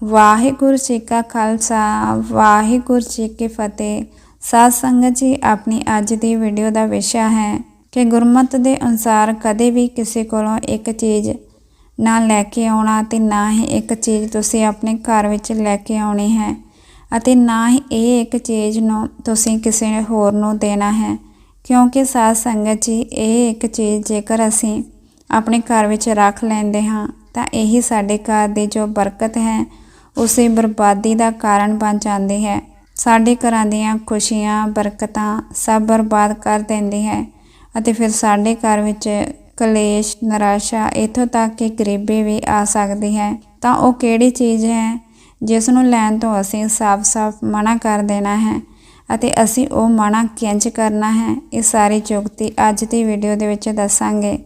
ਵਾਹਿਗੁਰੂ ਜੀ ਕਾ ਖਾਲਸਾ, ਵਾਹਿਗੁਰੂ ਜੀ ਕੀ ਫਤਿਹ। ਸਾਧ ਸੰਗਤ ਜੀ, ਆਪਣੀ ਅੱਜ ਦੀ ਵੀਡੀਓ ਦਾ ਵਿਸ਼ਾ ਹੈ ਕਿ ਗੁਰਮਤ ਦੇ ਅਨੁਸਾਰ ਕਦੇ ਵੀ ਕਿਸੇ ਕੋਲੋਂ ਇੱਕ ਚੀਜ਼ ਨਾ ਲੈ ਕੇ ਆਉਣਾ ਤੇ ਨਾ ਹੀ ਇੱਕ ਚੀਜ਼ ਤੁਸੀਂ ਆਪਣੇ ਘਰ ਵਿੱਚ ਲੈ ਕੇ ਆਉਣੀ ਹੈ ਅਤੇ ਨਾ ਹੀ ਇਹ ਇੱਕ ਚੀਜ਼ ਨੂੰ ਤੁਸੀਂ ਕਿਸੇ ਹੋਰ ਨੂੰ ਦੇਣਾ ਹੈ। ਕਿਉਂਕਿ ਸਾਧ ਸੰਗਤ ਜੀ, ਇਹ ਇੱਕ ਚੀਜ਼ ਜੇਕਰ ਅਸੀਂ ਆਪਣੇ ਘਰ ਵਿੱਚ ਰੱਖ ਲੈਂਦੇ ਹਾਂ, ਤਾਂ ਇਹੀ ਸਾਡੇ ਘਰ ਦੀ ਜੋ ਬਰਕਤ ਹੈ ਉਸੇ ਬਰਬਾਦੀ ਦਾ ਕਾਰਨ ਬਣ ਜਾਂਦੀ ਹੈ। ਸਾਡੇ ਘਰਾਂ ਦੀਆਂ ਖੁਸ਼ੀਆਂ, ਬਰਕਤਾਂ ਸਭ ਬਰਬਾਦ ਕਰ ਦਿੰਦੀ ਹੈ ਅਤੇ ਫਿਰ ਸਾਡੇ ਘਰ ਵਿੱਚ ਕਲੇਸ਼, ਨਿਰਾਸ਼ਾ ਇਥੋਂ ਤੱਕ ਕਿ ਗਰੀਬੀ ਵੀ ਆ ਸਕਦੀ ਹੈ। ਤਾਂ ਉਹ ਕਿਹੜੀ ਚੀਜ਼ ਹੈ ਜਿਸ ਨੂੰ ਲੈਣ ਤੋਂ ਅਸੀਂ ਸਾਫ਼-ਸਾਫ਼ ਮਨਾ ਕਰ ਦੇਣਾ ਹੈ ਅਤੇ ਅਸੀਂ ਉਹ ਮਨਾ ਕਿੰਜ ਕਰਨਾ ਹੈ, ਇਹ ਸਾਰੀ ਜੁਗਤੀ ਅੱਜ ਦੀ ਵੀਡੀਓ ਦੇ ਵਿੱਚ ਦੱਸਾਂਗੇ।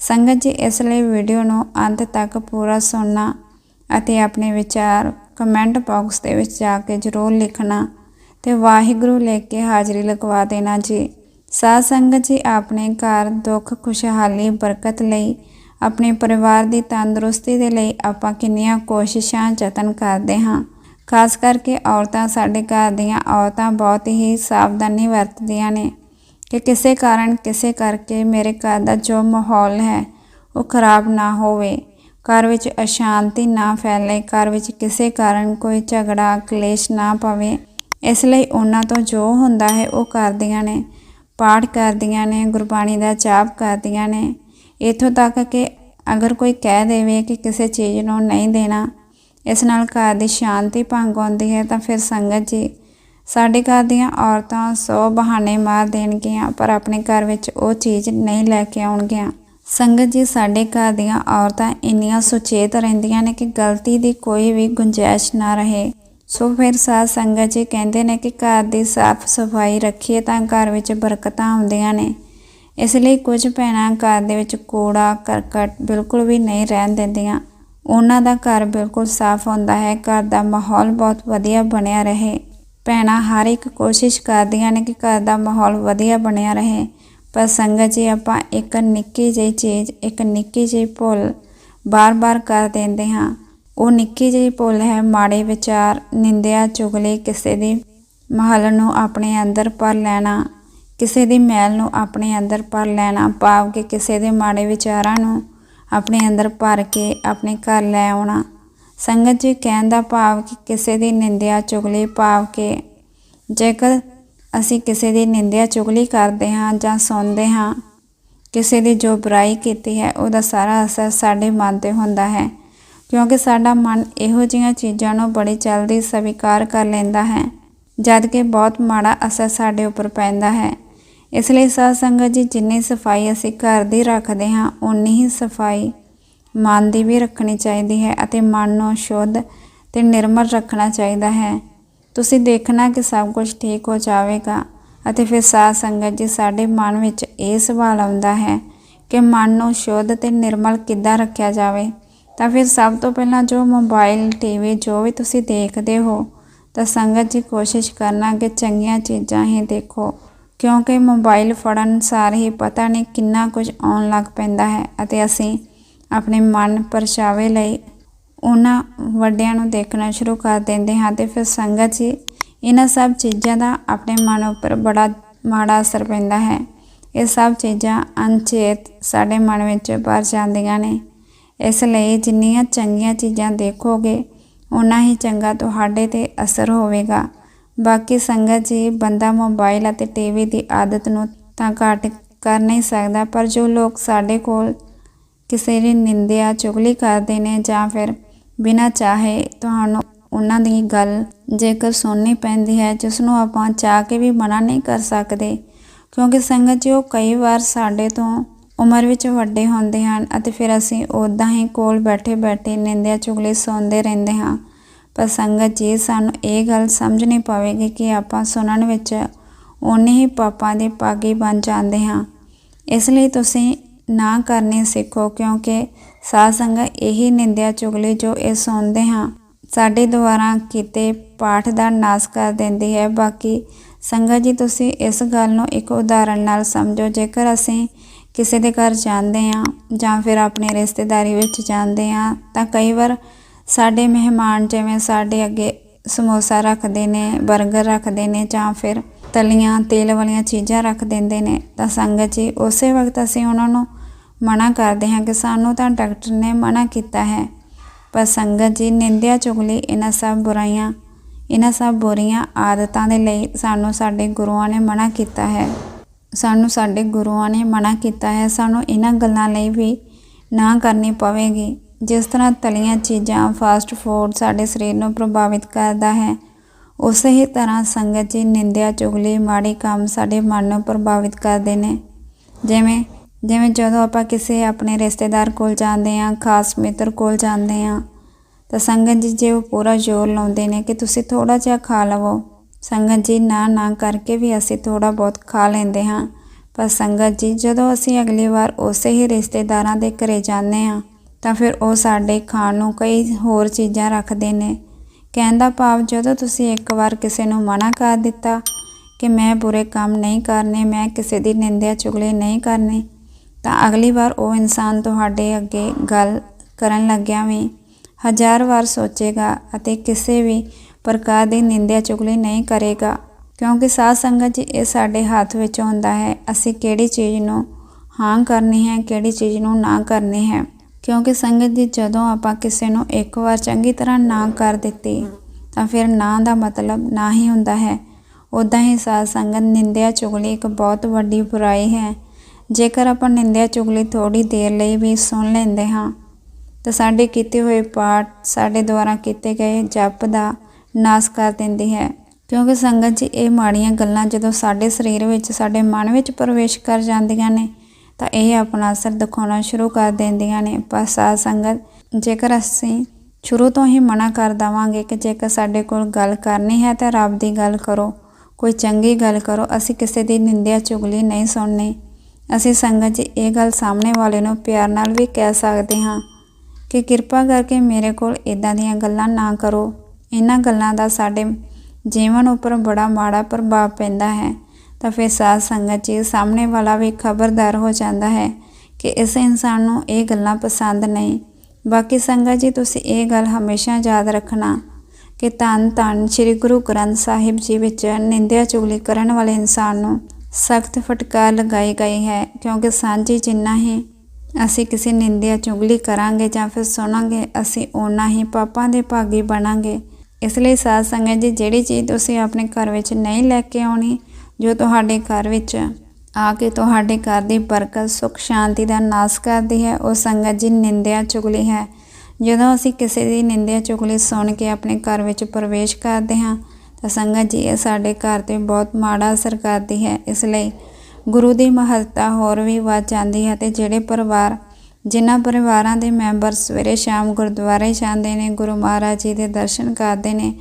ਸੰਗਤ ਜੀ, ਇਸ ਲਈ ਵੀਡੀਓ ਨੂੰ ਅੰਤ ਤੱਕ ਪੂਰਾ ਸੁਣਨਾ ਅਤੇ ਆਪਣੇ ਵਿਚਾਰ ਕਮੈਂਟ ਬਾਕਸ ਦੇ ਵਿੱਚ ਜਾ ਕੇ ਜ਼ਰੂਰ ਲਿਖਣਾ ਤੇ ਵਾਹਿਗੁਰੂ ਲੈ ਕੇ ਹਾਜ਼ਰੀ ਲਗਵਾ ਦੇਣਾ ਜੀ। ਸਾਧ ਸੰਗਤ ਜੀ, ਆਪਣੇ ਘਰ ਦੁੱਖ, ਖੁਸ਼ਹਾਲੀ, ਬਰਕਤ ਲਈ, ਆਪਣੇ ਪਰਿਵਾਰ ਦੀ ਤੰਦਰੁਸਤੀ ਦੇ ਲਈ ਆਪਾਂ ਕਿੰਨੀਆਂ ਕੋਸ਼ਿਸ਼ਾਂ, ਯਤਨ ਕਰਦੇ ਹਾਂ। ਖਾਸ ਕਰਕੇ ਔਰਤਾਂ, ਸਾਡੇ ਘਰ ਦੀਆਂ ਔਰਤਾਂ ਬਹੁਤ ਹੀ ਸਾਵਧਾਨੀ ਵਰਤਦੀਆਂ ਨੇ ਕਿ ਕਿਸੇ ਕਾਰਨ, ਕਿਸੇ ਕਰਕੇ ਮੇਰੇ ਘਰ ਦਾ ਜੋ ਮਾਹੌਲ ਹੈ, ਉਹ ਖਰਾਬ ਨਾ ਹੋਵੇ। ਘਰ ਵਿੱਚ ਅਸ਼ਾਂਤੀ ਨਾ ਫੈਲੇ, ਘਰ ਵਿੱਚ ਕਿਸੇ ਕਾਰਨ ਕੋਈ ਝਗੜਾ, ਕਲੇਸ਼ ਨਾ ਪਵੇ। ਇਸ ਲਈ ਉਹਨਾਂ ਤੋਂ ਜੋ ਹੁੰਦਾ ਹੈ ਉਹ ਕਰਦੀਆਂ ਨੇ। ਪਾਠ ਕਰਦੀਆਂ ਨੇ, ਗੁਰਬਾਣੀ ਦਾ ਜਾਪ ਕਰਦੀਆਂ ਨੇ। ਇਥੋਂ ਤੱਕ ਕਿ ਅਗਰ ਕੋਈ ਕਹਿ ਦੇਵੇ ਕਿ ਕਿਸੇ ਚੀਜ਼ ਨੂੰ ਨਹੀਂ ਦੇਣਾ, ਇਸ ਨਾਲ ਘਰ ਦੀ ਸ਼ਾਂਤੀ ਭੰਗ ਆਉਂਦੀ ਹੈ ਤਾਂ ਫਿਰ ਸੰਗਤ ਜੀ, ਸਾਡੇ ਘਰ ਦੀਆਂ ਔਰਤਾਂ ਸੌ ਬਹਾਨੇ ਮਾਰ ਦੇਣਗੀਆਂ, ਪਰ ਆਪਣੇ ਘਰ ਵਿੱਚ ਉਹ ਚੀਜ਼ ਨਹੀਂ ਲੈ ਕੇ ਆਉਣਗੀਆਂ। ਸੰਗਤ ਜੀ, ਸਾਡੇ ਘਰ ਦੀਆਂ ਔਰਤਾਂ ਇੰਨੀਆਂ ਸੁਚੇਤ ਰਹਿੰਦੀਆਂ ਨੇ ਕਿ ਗਲਤੀ ਦੀ ਕੋਈ ਵੀ ਗੁੰਜਾਇਸ਼ ਨਾ ਰਹੇ। ਸੋ ਫਿਰ ਸਾਧ ਸੰਗਤ ਜੀ ਕਹਿੰਦੇ ਨੇ ਕਿ ਘਰ ਦੀ ਸਾਫ਼ ਸਫ਼ਾਈ ਰੱਖੀਏ ਤਾਂ ਘਰ ਵਿੱਚ ਬਰਕਤਾਂ ਆਉਂਦੀਆਂ ਨੇ। ਇਸ ਲਈ ਕੁਝ ਭੈਣਾਂ ਘਰ ਦੇ ਵਿੱਚ ਕੂੜਾ, ਕਰਕਟ ਬਿਲਕੁਲ ਵੀ ਨਹੀਂ ਰਹਿਣ ਦਿੰਦੀਆਂ। ਉਹਨਾਂ ਦਾ ਘਰ ਬਿਲਕੁਲ ਸਾਫ਼ ਹੁੰਦਾ ਹੈ। ਘਰ ਦਾ ਮਾਹੌਲ ਬਹੁਤ ਵਧੀਆ ਬਣਿਆ ਰਹੇ। ਭੈਣਾਂ ਹਰ ਇੱਕ ਕੋਸ਼ਿਸ਼ ਕਰਦੀਆਂ ਨੇ ਕਿ ਘਰ ਦਾ ਮਾਹੌਲ ਵਧੀਆ ਬਣਿਆ ਰਹੇ। ਪਰ ਸੰਗਤ ਜੀ, ਆਪਾਂ ਇੱਕ ਨਿੱਕੀ ਜਿਹੀ ਚੀਜ਼, ਇੱਕ ਨਿੱਕੀ ਜਿਹੀ ਭੁੱਲ ਬਾਰ-ਬਾਰ ਕਰ ਦਿੰਦੇ ਹਾਂ। ਉਹ ਨਿੱਕੀ ਜਿਹੀ ਭੁੱਲ ਹੈ ਮਾੜੇ ਵਿਚਾਰ, ਨਿੰਦਿਆ, ਚੁਗਲੀ, ਕਿਸੇ ਦੀ ਮਹਲ ਨੂੰ ਆਪਣੇ ਅੰਦਰ ਪਰ ਲੈਣਾ, ਕਿਸੇ ਦੀ ਮੈਲ ਨੂੰ ਆਪਣੇ ਅੰਦਰ ਪਰ ਲੈਣਾ, ਭਾਵ ਕਿ ਕਿਸੇ ਦੇ ਮਾੜੇ ਵਿਚਾਰਾਂ ਨੂੰ ਆਪਣੇ ਅੰਦਰ ਭਰ ਕੇ ਆਪਣੇ ਘਰ ਲੈ ਆਉਣਾ। ਸੰਗਤ ਜੀ, ਕਹਿਣ ਦਾ ਭਾਵ ਕਿ ਕਿਸੇ ਦੀ ਨਿੰਦਿਆ, ਚੁਗਲੀ, ਭਾਵ ਕਿ ਜੇਕਰ ਅਸੀਂ ਕਿਸੇ ਦੀ ਨਿੰਦਿਆ ਚੁਗਲੀ ਕਰਦੇ ਹਾਂ ਜਾਂ ਸੁਣਦੇ ਹਾਂ, ਕਿਸੇ ਦੀ ਜੋ ਬੁਰਾਈ ਕੀਤੀ ਹੈ, ਉਹਦਾ ਸਾਰਾ ਅਸਰ ਸਾਡੇ ਮਨ ਤੇ ਹੁੰਦਾ ਹੈ। ਕਿਉਂਕਿ ਸਾਡਾ ਮਨ ਇਹੋ ਜਿਹੀਆਂ ਚੀਜ਼ਾਂ ਨੂੰ ਬੜੀ ਜਲਦੀ ਸਵੀਕਾਰ ਕਰ ਲੈਂਦਾ ਹੈ, ਜਦ ਕਿ ਬਹੁਤ ਮਾੜਾ ਅਸਰ ਸਾਡੇ ਉੱਪਰ ਪੈਂਦਾ ਹੈ। ਇਸ ਲਈ ਸਾਧ ਸੰਗਤ ਜੀ, ਜਿੰਨੀ ਸਫ਼ਾਈ ਅਸੀਂ ਘਰ ਦੀ ਰੱਖਦੇ ਹਾਂ ਉਨੀ ਹੀ ਸਫ਼ਾਈ ਮਨ ਦੀ ਵੀ ਰੱਖਣੀ ਚਾਹੀਦੀ ਹੈ ਅਤੇ ਮਨ ਨੂੰ ਸ਼ੁੱਧ ਤੇ ਨਿਰਮਲ ਰੱਖਣਾ ਚਾਹੀਦਾ ਹੈ। ਤੁਸੀਂ ਦੇਖਣਾ ਕਿ ਸਭ ਕੁਝ ਠੀਕ ਹੋ ਜਾਵੇਗਾ ਅਤੇ ਫਿਰ ਸਾਧ ਸੰਗਤ ਜੀ ਸਾਡੇ ਮਨ ਵਿੱਚ ਇਹ ਸਵਾਲ ਆਉਂਦਾ ਹੈ ਕਿ ਮਨ ਨੂੰ ਸ਼ੁੱਧ ਤੇ ਨਿਰਮਲ ਕਿੱਦਾਂ ਰੱਖਿਆ ਜਾਵੇ? ਤਾਂ ਫਿਰ ਸਭ ਤੋਂ ਪਹਿਲਾਂ ਜੋ ਮੋਬਾਈਲ ਟੀਵੀ ਜੋ ਵੀ ਤੁਸੀਂ ਦੇਖਦੇ ਹੋ, ਤਾਂ ਸੰਗਤ ਜੀ ਕੋਸ਼ਿਸ਼ ਕਰਨਾ ਕਿ ਚੰਗੀਆਂ ਚੀਜ਼ਾਂ ਹੀ ਦੇਖੋ, ਕਿਉਂਕਿ ਮੋਬਾਈਲ ਫੜਨ ਸਾਰ ਹੀ ਪਤਾ ਨਹੀਂ ਕਿੰਨਾ ਕੁਝ ਆਉਣ ਲੱਗ ਪੈਂਦਾ ਹੈ ਅਤੇ ਅਸੀਂ ਆਪਣੇ ਮਨ ਪਰਛਾਵੇ ਲਈ ਉਹਨਾਂ ਵੱਡਿਆਂ ਨੂੰ ਦੇਖਣਾ ਸ਼ੁਰੂ ਕਰ ਦਿੰਦੇ ਹਾਂ ਅਤੇ ਫਿਰ ਸੰਗਤ ਜੀ ਇਹਨਾਂ ਸਭ ਚੀਜ਼ਾਂ ਦਾ ਆਪਣੇ ਮਨ ਉੱਪਰ ਬੜਾ ਮਾੜਾ ਅਸਰ ਪੈਂਦਾ ਹੈ। ਇਹ ਸਭ ਚੀਜ਼ਾਂ ਅਨਚੇਤ ਸਾਡੇ ਮਨ ਵਿੱਚ ਭਰ ਜਾਂਦੀਆਂ ਨੇ। ਇਸ ਲਈ ਜਿੰਨੀਆਂ ਚੰਗੀਆਂ ਚੀਜ਼ਾਂ ਦੇਖੋਗੇ ਉਨਾ ਹੀ ਚੰਗਾ ਤੁਹਾਡੇ ਤੇ ਅਸਰ ਹੋਵੇਗਾ। ਬਾਕੀ ਸੰਗਤ ਜੀ, ਬੰਦਾ ਮੋਬਾਈਲ ਅਤੇ ਟੀਵੀ ਦੀ ਆਦਤ ਨੂੰ ਤਾਂ ਘੱਟ ਕਰ ਨਹੀਂ ਸਕਦਾ, ਪਰ ਜੋ ਲੋਕ ਸਾਡੇ ਕੋਲ ਕਿਸੇ ਦੀ ਨਿੰਦਿਆ, ਚੁਗਲੀ ਕਰਦੇ ਨੇ ਜਾਂ ਫਿਰ ਬਿਨਾਂ ਚਾਹੇ ਤੁਹਾਨੂੰ ਉਹਨਾਂ ਦੀ ਗੱਲ ਜੇਕਰ ਸੁਣਨੀ ਪੈਂਦੀ ਹੈ ਜਿਸ ਨੂੰ ਆਪਾਂ ਚਾਹ ਕੇ ਵੀ ਮਨਾ ਨਹੀਂ ਕਰ ਸਕਦੇ। ਕਿਉਂਕਿ ਸੰਗਤ ਜੀ, ਉਹ ਕਈ ਵਾਰ ਸਾਡੇ ਤੋਂ ਉਮਰ ਵਿੱਚ ਵੱਡੇ ਹੁੰਦੇ ਹਨ ਅਤੇ ਫਿਰ ਅਸੀਂ ਉਦਾਂ ਹੀ ਕੋਲ ਬੈਠੇ ਬੈਠੇ ਨਿੰਦਿਆ ਚੁਗਲੀ ਸੁਣਦੇ ਰਹਿੰਦੇ ਹਾਂ। ਪਰ ਸੰਗਤ ਜੀ, ਸਾਨੂੰ ਇਹ ਗੱਲ ਸਮਝਣੀ ਪਵੇਗੀ ਕਿ ਆਪਾਂ ਸੁਣਨ ਵਿੱਚ ਉਨੇ ਹੀ ਪਾਪਾਂ ਦੇ ਪਾਗੀ ਬਣ ਜਾਂਦੇ ਹਾਂ। ਇਸ ਲਈ ਤੁਸੀਂ ਨਾ ਕਰਨੀ ਸਿੱਖੋ, ਕਿਉਂਕਿ ਸਾਧ ਸੰਗਤ ਇਹੀ ਨਿੰਦਿਆ ਚੁਗਲੀ ਜੋ ਇਹ ਸੁਣਦੇ ਹਾਂ। ਸਾਡੇ ਦੁਆਰਾ ਕੀਤੇ ਪਾਠ ਦਾ ਨਾਸ ਕਰ ਦਿੰਦੀ ਹੈ। ਬਾਕੀ ਸੰਗਤ ਜੀ, ਤੁਸੀਂ ਇਸ ਗੱਲ ਨੂੰ ਇੱਕ ਉਦਾਹਰਣ ਨਾਲ ਸਮਝੋ। ਜੇਕਰ ਅਸੀਂ ਕਿਸੇ ਦੇ ਘਰ ਜਾਂਦੇ ਹਾਂ ਜਾਂ ਫਿਰ ਆਪਣੇ ਰਿਸ਼ਤੇਦਾਰੀ ਵਿੱਚ ਜਾਂਦੇ ਹਾਂ, ਤਾਂ ਕਈ ਵਾਰ ਸਾਡੇ ਮਹਿਮਾਨ ਜਿਵੇਂ ਸਾਡੇ ਅੱਗੇ ਸਮੋਸਾ ਰੱਖਦੇ ਨੇ 버ਗਰ ਰੱਖਦੇ ਨੇ ਜਾਂ ਫਿਰ ਤਲੀਆਂ, ਤੇਲ ਵਾਲੀਆਂ ਚੀਜ਼ਾਂ ਰੱਖ ਦਿੰਦੇ ਨੇ, ਤਾਂ ਸੰਗਤ ਜੀ, ਉਸੇ ਵਕਤ ਅਸੀਂ ਉਹਨਾਂ ਨੂੰ ਮਨਾ ਕਰਦੇ ਹਾਂ ਕਿ ਸਾਨੂੰ ਤਾਂ ਡਾਕਟਰ ਨੇ ਮਨਾ ਕੀਤਾ ਹੈ। ਪਰ ਸੰਗਤ ਜੀ, ਨਿੰਦਿਆ ਚੁਗਲੀ ਇਹਨਾਂ ਸਭ ਬੁਰਾਈਆਂ, ਇਹਨਾਂ ਸਭ ਬੁਰੀਆਂ ਆਦਤਾਂ ਦੇ ਲਈ ਸਾਨੂੰ ਸਾਡੇ ਗੁਰੂਆਂ ਨੇ ਮਨਾ ਕੀਤਾ ਹੈ। ਸਾਨੂੰ ਸਾਡੇ ਗੁਰੂਆਂ ਨੇ ਮਨਾ ਕੀਤਾ ਹੈ। ਸਾਨੂੰ ਇਹਨਾਂ ਗੱਲਾਂ ਲਈ ਵੀ ਨਾ ਕਰਨੀ ਪਵੇਗੀ। ਜਿਸ ਤਰ੍ਹਾਂ ਤਲੀਆਂ ਚੀਜ਼ਾਂ ਫਾਸਟ ਫੂਡ ਸਾਡੇ ਸਰੀਰ ਨੂੰ ਪ੍ਰਭਾਵਿਤ ਕਰਦਾ ਹੈ, ਉਸੇ ਹੀ ਤਰ੍ਹਾਂ ਸੰਗਤ ਜੀ, ਨਿੰਦਿਆ ਚੁਗਲੀ ਮਾੜੀ ਕੰਮ ਸਾਡੇ ਮਨ ਨੂੰ ਪ੍ਰਭਾਵਿਤ ਕਰਦੇ ਨੇ। ਜਿਵੇਂ ਜਿਵੇਂ ਜਦੋਂ ਆਪਾਂ ਕਿਸੇ ਆਪਣੇ ਰਿਸ਼ਤੇਦਾਰ ਕੋਲ ਜਾਂਦੇ ਹਾਂ, ਖਾਸ ਮਿੱਤਰ ਕੋਲ ਜਾਂਦੇ ਹਾਂ, ਤਾਂ ਸੰਗਤ ਜੀ ਜੇ ਉਹ ਪੂਰਾ ਜ਼ੋਰ ਲਾਉਂਦੇ ਨੇ ਕਿ ਤੁਸੀਂ ਥੋੜਾ ਜਿਹਾ ਖਾ ਲਵੋ। ਸੰਗਤ ਜੀ ਨਾ ਨਾ ਕਰਕੇ ਵੀ ਅਸੀਂ ਥੋੜਾ ਬਹੁਤ ਖਾ ਲੈਂਦੇ ਹਾਂ। ਪਰ ਸੰਗਤ ਜੀ, ਜਦੋਂ ਅਸੀਂ ਅਗਲੀ ਵਾਰ ਉਸੇ ਹੀ ਰਿਸ਼ਤੇਦਾਰਾਂ ਦੇ ਘਰੇ ਜਾਂਦੇ ਹਾਂ, ਤਾਂ ਫਿਰ ਉਹ ਸਾਡੇ ਖਾਣ ਨੂੰ ਕਈ ਹੋਰ ਚੀਜ਼ਾਂ ਰੱਖਦੇ ਨੇ। ਕਹਿੰਦਾ ਭਾਵ, ਜਦੋਂ ਤੁਸੀਂ ਇੱਕ ਵਾਰ ਕਿਸੇ ਨੂੰ ਮਨਾ ਕਰ ਦਿੱਤਾ ਕਿ ਮੈਂ ਬੁਰੇ ਕੰਮ ਨਹੀਂ ਕਰਨੇ, ਮੈਂ ਕਿਸੇ ਦੀ ਨਿੰਦਿਆ ਚੁਗਲੀ ਨਹੀਂ ਕਰਨੀ ਤਾਂ ਅਗਲੀ ਵਾਰ ਉਹ ਇਨਸਾਨ ਤੁਹਾਡੇ ਅੱਗੇ ਗੱਲ ਕਰਨ ਲੱਗਿਆ ਵੀ ਹਜ਼ਾਰ ਵਾਰ ਸੋਚੇਗਾ ਅਤੇ ਕਿਸੇ ਵੀ ਪ੍ਰਕਾਰ ਦੀ ਨਿੰਦਿਆ ਚੁਗਲੀ ਨਹੀਂ ਕਰੇਗਾ, ਕਿਉਂਕਿ ਸਾਧ ਸੰਗਤ ਜੀ ਇਹ ਸਾਡੇ ਹੱਥ ਵਿੱਚ ਹੁੰਦਾ ਹੈ। ਅਸੀਂ ਕਿਹੜੀ ਚੀਜ਼ ਨੂੰ ਹਾਂ ਕਰਨੀ ਹੈ, ਕਿਹੜੀ ਚੀਜ਼ ਨੂੰ ਨਾ ਕਰਨੀ ਹੈ। ਕਿਉਂਕਿ ਸੰਗਤ ਜੀ ਜਦੋਂ ਆਪਾਂ ਕਿਸੇ ਨੂੰ ਇੱਕ ਵਾਰ ਚੰਗੀ ਤਰ੍ਹਾਂ ਨਾ ਕਰ ਦਿੱਤੀ, ਤਾਂ ਫਿਰ ਨਾ ਦਾ ਮਤਲਬ ਨਾ ਹੀ ਹੁੰਦਾ ਹੈ। ਉਦਾਂ ਹੀ ਸਾਧ ਸੰਗਤ ਨਿੰਦਿਆ ਚੁਗਲੀ ਇੱਕ ਬਹੁਤ ਵੱਡੀ ਬੁਰਾਈ ਹੈ। ਜੇਕਰ ਆਪਾਂ ਨਿੰਦਿਆ ਚੁਗਲੀ ਥੋੜੀ ਦੇਰ ਲਈ ਵੀ ਸੁਣ ਲੈਂਦੇ ਹਾਂ, ਤਾਂ ਸਾਡੇ ਕੀਤੇ ਹੋਏ ਪਾਠ ਸਾਡੇ ਦੁਆਰਾ ਕੀਤੇ ਗਏ ਜਪ ਦਾ ਨਾਸ ਕਰ ਦਿੰਦੀ ਹੈ। ਕਿਉਂਕਿ ਸੰਗਤ ਜੀ, ਇਹ ਮਾੜੀਆਂ ਗੱਲਾਂ ਜਦੋਂ ਸਾਡੇ ਸਰੀਰ ਵਿੱਚ, ਸਾਡੇ ਮਨ ਵਿੱਚ ਪ੍ਰਵੇਸ਼ ਕਰ ਜਾਂਦੀਆਂ ਨੇ, ਤਾਂ ਇਹ ਆਪਣਾ ਅਸਰ ਦਿਖਾਉਣਾ ਸ਼ੁਰੂ ਕਰ ਦਿੰਦੀਆਂ ਨੇ। ਪਰ ਸਾਧ ਸੰਗਤ, ਜੇਕਰ ਅਸੀਂ ਸ਼ੁਰੂ ਤੋਂ ਹੀ ਮਨਾ ਕਰ ਦਵਾਂਗੇ ਕਿ ਜੇਕਰ ਸਾਡੇ ਕੋਲ ਗੱਲ ਕਰਨੀ ਹੈ, ਤਾਂ ਰੱਬ ਦੀ ਗੱਲ ਕਰੋ। ਕੋਈ ਚੰਗੀ ਗੱਲ ਕਰੋ। ਅਸੀਂ ਕਿਸੇ ਦੀ ਨਿੰਦਿਆ ਚੁਗਲੀ ਨਹੀਂ ਸੁਣਨੀ। ਅਸੀਂ ਸੰਗਤ ਜੀ ਇਹ ਗੱਲ ਸਾਹਮਣੇ ਵਾਲੇ ਨੂੰ ਪਿਆਰ ਨਾਲ ਵੀ ਕਹਿ ਸਕਦੇ ਹਾਂ ਕਿ ਕਿਰਪਾ ਕਰਕੇ ਮੇਰੇ ਕੋਲ ਇਦਾਂ ਦੀਆਂ ਗੱਲਾਂ ਨਾ ਕਰੋ। ਇਹਨਾਂ ਗੱਲਾਂ ਦਾ ਸਾਡੇ ਜੀਵਨ ਉੱਪਰ ਬੜਾ ਮਾੜਾ ਪ੍ਰਭਾਵ ਪੈਂਦਾ ਹੈ। ਤਾਂ ਫਿਰ ਸਾਧ ਸੰਗਤ ਜੀ ਸਾਹਮਣੇ ਵਾਲਾ ਵੀ ਖਬਰਦਾਰ ਹੋ ਜਾਂਦਾ ਹੈ ਕਿ ਇਸ ਇਨਸਾਨ ਨੂੰ ਇਹ ਗੱਲਾਂ ਪਸੰਦ ਨਹੀਂ। ਬਾਕੀ ਸੰਗਤ ਜੀ, ਤੁਸੀਂ ਇਹ ਗੱਲ ਹਮੇਸ਼ਾ ਯਾਦ ਰੱਖਣਾ ਕਿ ਧੰਨ ਧੰਨ ਸ੍ਰੀ ਗੁਰੂ ਗ੍ਰੰਥ ਸਾਹਿਬ ਜੀ ਵਿੱਚ ਨਿੰਦਿਆ ਚੁਗਲੀ ਕਰਨ ਵਾਲੇ ਇਨਸਾਨ ਨੂੰ ਸਖਤ ਫਟਕਾਰ ਲਗਾਈ ਗਈ ਹੈ, ਕਿਉਂਕਿ ਸਾਂਝੀ ਜਿੰਨਾ ਹੀ ਅਸੀਂ ਕਿਸੇ ਨਿੰਦਿਆ ਚੁਗਲੀ ਕਰਾਂਗੇ ਜਾਂ ਫਿਰ ਸੁਣਾਂਗੇ, ਅਸੀਂ ਓਨਾ ਹੀ ਪਾਪਾਂ ਦੇ ਭਾਗੀ ਬਣਾਂਗੇ। ਇਸ ਲਈ ਸਾਧ ਸੰਗਤ ਜੀ, ਜਿਹੜੀ ਚੀਜ਼ ਤੁਸੀਂ ਆਪਣੇ ਘਰ ਵਿੱਚ ਨਹੀਂ ਲੈ ਕੇ ਆਉਣੀ, ਜੋ ਤੁਹਾਡੇ ਘਰ ਵਿੱਚ ਆ ਕੇ ਤੁਹਾਡੇ ਘਰ ਦੀ ਬਰਕਤ, ਸੁਖ, ਸ਼ਾਂਤੀ ਦਾ ਨਾਸ ਕਰਦੀ ਹੈ, ਉਹ ਸੰਗਤ ਜੀ ਨਿੰਦਿਆ ਚੁਗਲੀ ਹੈ। ਜਦੋਂ ਅਸੀਂ ਕਿਸੇ ਦੀ ਨਿੰਦਿਆ ਚੁਗਲੀ ਸੁਣ ਕੇ ਆਪਣੇ ਘਰ ਵਿੱਚ ਪ੍ਰਵੇਸ਼ ਕਰਦੇ ਹਾਂ ਤਾਂ ਸੰਗਤ ਜੀ ਇਹ ਸਾਡੇ ਘਰ ਤੇ ਬਹੁਤ ਮਾੜਾ ਅਸਰ ਕਰਦੀ ਹੈ। ਇਸ ਲਈ ਗੁਰੂ ਦੀ ਮਹੱਤਤਾ ਹੋਰ ਵੀ ਵੱਧ ਜਾਂਦੀ ਹੈ ਤੇ ਜਿਹੜੇ ਪਰਿਵਾਰ, ਜਿਨ੍ਹਾਂ ਪਰਿਵਾਰਾਂ ਦੇ ਮੈਂਬਰ ਸਵੇਰੇ ਸ਼ਾਮ ਗੁਰਦੁਆਰੇ ਜਾਂਦੇ ਨੇ, ਗੁਰੂ ਮਹਾਰਾਜ ਜੀ ਦੇ ਦਰਸ਼ਨ ਕਰਦੇ ਨੇ,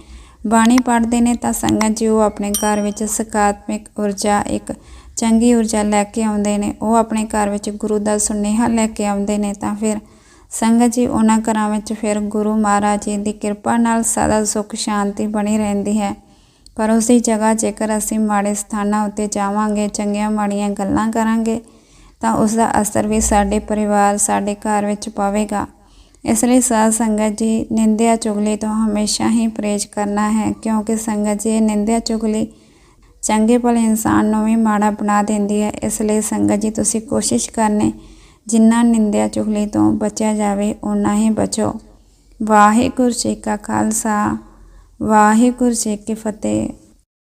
ਬਾਣੀ ਪੜ੍ਹਦੇ ਨੇ, ਤਾਂ ਸੰਗਤ ਜੀ ਉਹ ਆਪਣੇ ਘਰ ਵਿੱਚ ਸਕਾਰਾਤਮਕ ਊਰਜਾ, ਇੱਕ ਚੰਗੀ ਊਰਜਾ ਲੈ ਕੇ ਆਉਂਦੇ ਨੇ। ਉਹ ਆਪਣੇ ਘਰ ਵਿੱਚ ਗੁਰੂ ਦਾ ਸੁਨੇਹਾ ਲੈ ਕੇ ਆਉਂਦੇ ਨੇ, ਤਾਂ ਫਿਰ ਸੰਗਤ ਜੀ ਉਹਨਾਂ ਘਰਾਂ ਵਿੱਚ ਫਿਰ ਗੁਰੂ ਮਹਾਰਾਜ ਜੀ ਦੀ ਕਿਰਪਾ ਨਾਲ ਸਦਾ ਸੁੱਖ ਸ਼ਾਂਤੀ ਬਣੀ ਰਹਿੰਦੀ ਹੈ। ਪਰ ਉਸੇ ਜਗ੍ਹਾ ਜੇਕਰ ਅਸੀਂ ਮਾੜੇ ਸਥਾਨਾਂ ਉੱਤੇ ਜਾਵਾਂਗੇ, ਚੰਗੀਆਂ ਮਾੜੀਆਂ ਗੱਲਾਂ ਕਰਾਂਗੇ, ਤਾਂ ਉਸ ਦਾ ਅਸਰ ਵੀ ਸਾਡੇ ਪਰਿਵਾਰ, ਸਾਡੇ ਘਰ ਵਿੱਚ ਪਵੇਗਾ। ਇਸ ਲਈ ਸਾਧ ਸੰਗਤ ਜੀ, ਨਿੰਦਿਆ ਚੁਗਲੀ ਤੋਂ ਹਮੇਸ਼ਾ ਹੀ ਪਰਹੇਜ਼ ਕਰਨਾ ਹੈ, ਕਿਉਂਕਿ ਸੰਗਤ ਜੀ, ਨਿੰਦਿਆ ਚੁਗਲੀ ਚੰਗੇ ਭਲੇ ਇਨਸਾਨ ਨੂੰ ਵੀ ਮਾੜਾ ਬਣਾ ਦਿੰਦੀ ਹੈ। ਇਸ ਲਈ ਸੰਗਤ ਜੀ, ਤੁਸੀਂ ਕੋਸ਼ਿਸ਼ ਕਰਨੇ, ਜਿੰਨਾ ਨਿੰਦਿਆ ਚੁਗਲੀ ਤੋਂ ਬਚਿਆ ਜਾਵੇ ਉਨਾ ਹੀ ਬਚੋ। ਵਾਹਿਗੁਰੂ ਜੀ ਕਾ ਖਾਲਸਾ। ਵਾਹਿਗੁਰੂ ਜੀ ਕੀ ਫਤਿਹ।